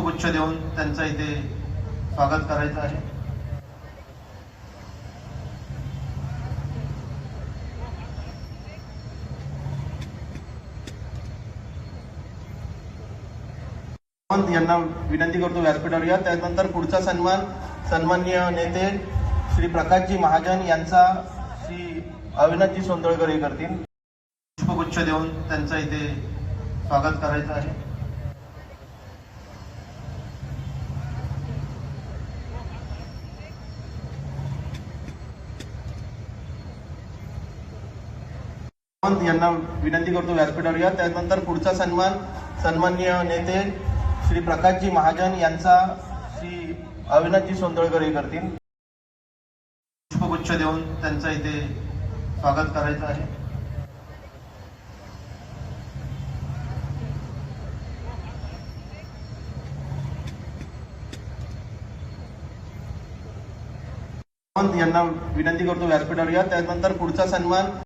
पुष्पगुच्छ देऊन त्यांचं इथे स्वागत करायचं आहे. यांना विनंती करतो व्यासपीठावर या त्यानंतर पुढचा सन्मान सन्माननीय नेते श्री प्रकाशजी महाजन यांचा श्री अविनाथजी सोंदळकर हे करतील. पुष्पगुच्छ देऊन त्यांचं इथे स्वागत करायचं आहे. सावंत यांना विनंती करतो व्यासपीठावर या. त्यानंतर पुढचा सन्मान सन्माननीय नेते श्री प्रकाशजी महाजन यांचा श्री अविनाथजी सोंदळकर हे करतील. पुष्पगुच्छ देऊन त्यांचं इथे स्वागत करायचं आहे. सावंत यांना विनंती करतो व्यासपीठावर या. त्यानंतर पुढचा सन्मान